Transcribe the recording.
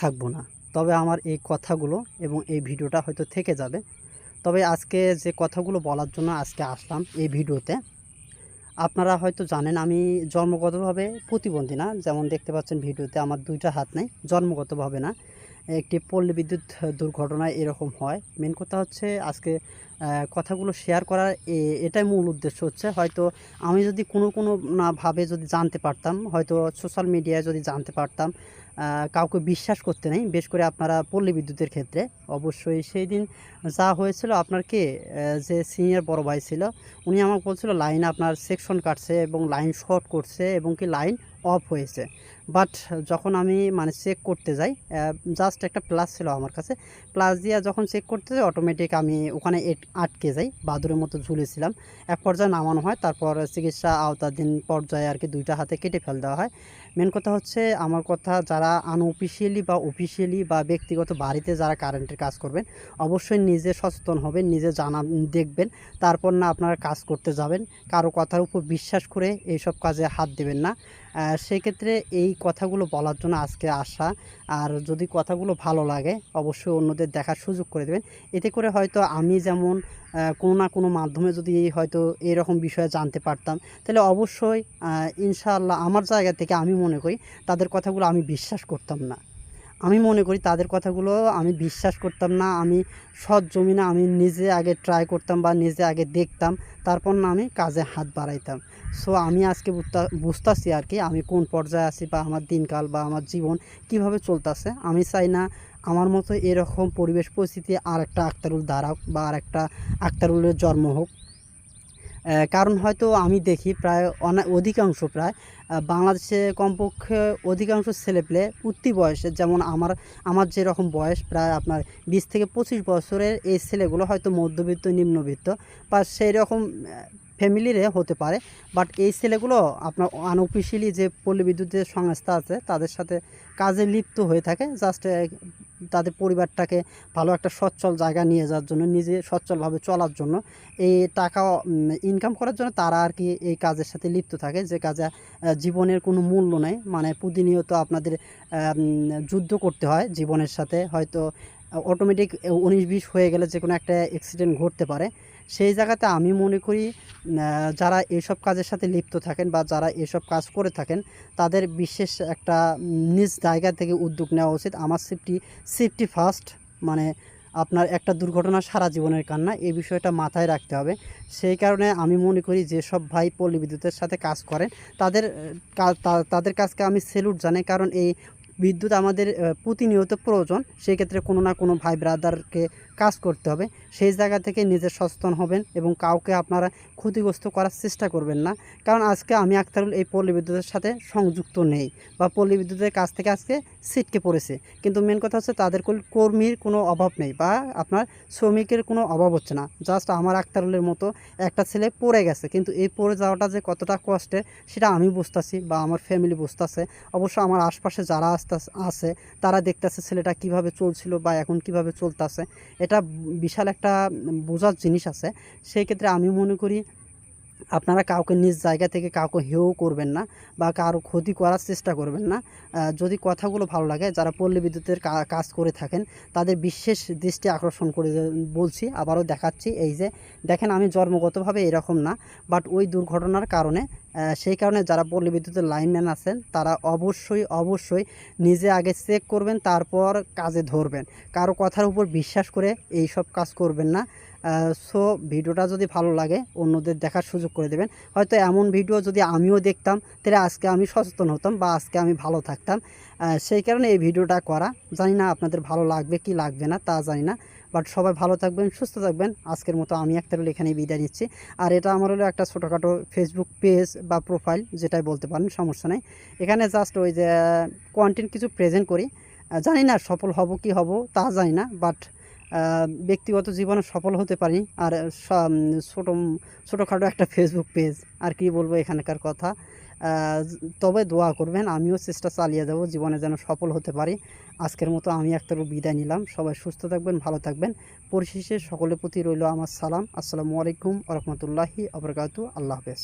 থাকব না। তবে আমার এই কথাগুলো এবং এই ভিডিওটা হয়তো থেকে যাবে। তবে আজকে যে কথাগুলো বলার জন্য আজকে আসলাম এই ভিডিওতে, আপনারা হয়তো জানেন আমি জন্মগতভাবে প্রতিবন্ধী না। যেমন দেখতে পাচ্ছেন ভিডিওতে আমার দুইটা হাত নেই, জন্মগতভাবে না। একটি পল্লী বিদ্যুৎ দুর্ঘটনায় এরকম হয়। মেন কথা হচ্ছে আজকে কথাগুলো শেয়ার করার এটাই মূল উদ্দেশ্য হচ্ছে। হয়তো আমি যদি কোনো কোনো না ভাবে যদি জানতে পারতাম, হয়তো সোশ্যাল মিডিয়ায় যদি জানতে পারতাম কাউকে বিশ্বাস করতে নেই, বেশ করে আপনারা পল্লী বিদ্যুতের ক্ষেত্রে। অবশ্যই সেই দিন যা হয়েছিল আপনার কে? যে সিনিয়র বড় ভাই ছিল, উনি আমাকে বলছিল লাইন আপনার সেকশন কাটছে এবং লাইন শর্ট করছে এবং কি লাইন অফ হয়েছে। বাট যখন আমি মানে চেক করতে যাই জাস্ট একটা প্লাস ছিল আমার কাছে। প্লাস দিয়ে যখন চেক করতে যাই অটোমেটিক আমি ওখানে আটকে যাই, বাদুরের মতো ঝুলেছিলাম। এক পর্যায়ে নামানো হয়, তারপর চিকিৎসা আওতাধীন পর্যায়ে আর কি দুইটা হাতে কেটে ফেল দেওয়া হয়। মেন কথা হচ্ছে, আমার কথা যারা আনঅফিসিয়ালি বা অফিসিয়ালি বা ব্যক্তিগত বাড়িতে যারা কারেন্টের কাজ করবেন, অবশ্যই নিজে সচেতন হবেন, নিজে জানা দেখবেন। তারপর না আপনারা কাজ করতে যাবেন। কারও কথার উপর বিশ্বাস করে এইসব কাজে হাত দেবেন না। সেক্ষেত্রে এই কথাগুলো বলার জন্য আজকে আসা আর যদি কথাগুলো ভালো লাগে, অবশ্যই অন্যদের দেখার সুযোগ করে দেবেন। এতে করে হয়তো আমি যেমন কোনো না কোনো মাধ্যমে যদি হয়তো এরকম বিষয়ে জানতে পারতাম, তাহলে অবশ্যই ইনশাআল্লাহ আমার জায়গা থেকে আমি মনে করি তাদের কথাগুলো আমি বিশ্বাস করতাম না। আমি মনে করি তাদের কথাগুলো আমি বিশ্বাস করতাম না, আমি সৎ জমিনে আমি নিজে আগে ট্রাই করতাম বা নিজে আগে দেখতাম, তারপর না আমি কাজে হাত বাড়াইতাম। সো আমি আজকে বুঝতা- বুঝতাছি আর কি আমি কোন পর্যায়ে আছি বা আমার দিনকাল বা আমার জীবন কীভাবে চলতেছে। আমি চাই না আমার মতো এরকম পরিবেশ পরিস্থিতি আর একটা আক্তারুল দাঁড়াক বা আর একটা আক্তারুলের জন্ম হোক। কারণ হয়তো আমি দেখি প্রায় অধিকাংশ প্রায় বাংলাদেশে কমপক্ষে অধিকাংশ ছেলেপেলে উঠতি বয়সে যেমন আমার আমার যেরকম বয়স প্রায় আপনার বিশ থেকে পঁচিশ বছরের এই ছেলেগুলো হয়তো মধ্যবিত্ত, নিম্নবিত্ত বা সেই রকম ফ্যামিলিরে হতে পারে। বাট এই ছেলেগুলো আপনার আনঅফিসিয়ালি যে পল্লী বিদ্যুতের সংস্থা আছে, তাদের সাথে কাজে লিপ্ত হয়ে থাকে। জাস্ট তাদের পরিবারটাকে ভালো একটা সচ্ছল জায়গা নিয়ে যাওয়ার জন্য, নিজে সচ্ছলভাবে চলার জন্য। এই টাকা ইনকাম করার জন্য তারা আর কি এই কাজের সাথে লিপ্ত থাকে। যে কাজে জীবনের কোনো মূল্য নেই। মানে প্রতিনিয়ত আপনাদের যুদ্ধ করতে হয় জীবনের সাথে। হয়তো অটোমেটিক উনিশ বিশ হয়ে গেলে যে কোনো একটা অ্যাক্সিডেন্ট ঘটতে পারে। সেই জায়গাতে আমি মনে করি যারা এসব কাজের সাথে লিপ্ত থাকেন বা যারা এসব কাজ করে থাকেন, তাদের বিশেষ একটা নিজ জায়গা থেকে উদ্যোগ নেওয়া উচিত। আমার সেফটি সেফটি ফার্স্ট মানে আপনার একটা দুর্ঘটনা সারা জীবনের কান্না, এই বিষয়টা মাথায় রাখতে হবে। সেই কারণে আমি মনে করি যেসব ভাই পল্লী বিদ্যুতের সাথে কাজ করেন। তাদের তাদের কাজকে আমি সেলুট জানাই, কারণ এই বিদ্যুৎ আমাদের প্রতিনিয়ত প্রয়োজন। সেই ক্ষেত্রে কোনো না কোনো ভাই ব্রাদারকে কাজ করতে হবে। সেই জায়গা থেকে নিজে সচেতন হবেন এবং কাউকে আপনারা ক্ষতিগ্রস্ত করার চেষ্টা করবেন না। কারণ আজকে আমি আক্তারুল এই পল্লী বিদ্যুতের সাথে সংযুক্ত নেই বা পল্লী বিদ্যুতের কাছ থেকে আজকে ছিটকে পড়েছে। কিন্তু মেন কথা হচ্ছে তাদের কর্মীর কোনো অভাব নেই বা আপনার শ্রমিকের কোনো অভাব হচ্ছে না। জাস্ট আমার আক্তারুলের মতো একটা ছেলে পড়ে গেছে। কিন্তু এই পড়ে যাওয়াটা যে কতটা কষ্টের সেটা আমি বুঝতেছি বা আমার ফ্যামিলি বুঝতেছে। অবশ্য আমার আশপাশে যারা আসতে আছে, তারা দেখতেছে ছেলেটা কীভাবে চলছিল বা এখন কীভাবে চলতেছে। এটা বিশাল একটা বোঝার জিনিস আছে সেই ক্ষেত্রে আমি মনে করি আপনারা কাউকে নিজ জায়গা থেকে কাউকে হেও করবেন না বা কারও ক্ষতি করার চেষ্টা করবেন না। যদি কথাগুলো ভালো লাগে, যারা পল্লী বিদ্যুতের কাজ করে থাকেন, তাদের বিশেষ দৃষ্টি আকর্ষণ করে বলছি, আবারও দেখাচ্ছি এই যে, দেখেন আমি জন্মগতভাবে এরকম না বাট ওই দুর্ঘটনার কারণে সেই কারণে যারা পল্লী বিদ্যুতের লাইনম্যান আছেন, তারা অবশ্যই অবশ্যই নিজে আগে চেক করবেন, তারপর কাজে ধরবেন। কারও কথার উপর বিশ্বাস করে এই সব কাজ করবেন না। সো ভিডিওটা যদি ভালো লাগে, অন্যদের দেখার সুযোগ করে দেবেন। হয়তো এমন ভিডিও যদি আমিও দেখতাম, তাহলে আজকে আমি সচেতন হতাম বা আজকে আমি ভালো থাকতাম। সেই কারণে এই ভিডিওটা করা। জানি না আপনাদের ভালো লাগবে কি লাগবে না, তা জানি না। বাট সবাই ভালো থাকবেন, সুস্থ থাকবেন। আজকের মতো আমি একটা এখানেই বিদায় নিচ্ছি। আর এটা আমার হলো একটা ছোটোখাটো ফেসবুক পেজ বা প্রোফাইল যেটাই বলতে পারেন, সমস্যা নেই। এখানে জাস্ট ওই যে কন্টেন্ট কিছু প্রেজেন্ট করি। জানি না সফল হব কি হব, তা জানি না। বাট ব্যক্তিগত জীবনে সফল হতে পারি। আর ছোটো ছোটোখাটো একটা ফেসবুক পেজ আর কি বলব এখানকার কথা। তবে দোয়া করবেন, আমিও চেষ্টা চালিয়ে যাব, জীবনে যেন সফল হতে পারি। আজকের মতো আমি একটা বিদায় নিলাম। সবাই সুস্থ থাকবেন, ভালো থাকবেন। পরিশেষে সকলের প্রতি রইল আমার সালাম। আসসালামু আলাইকুম রহমতুল্লাহি আবরকাতু আল্লাহ হাফেজ।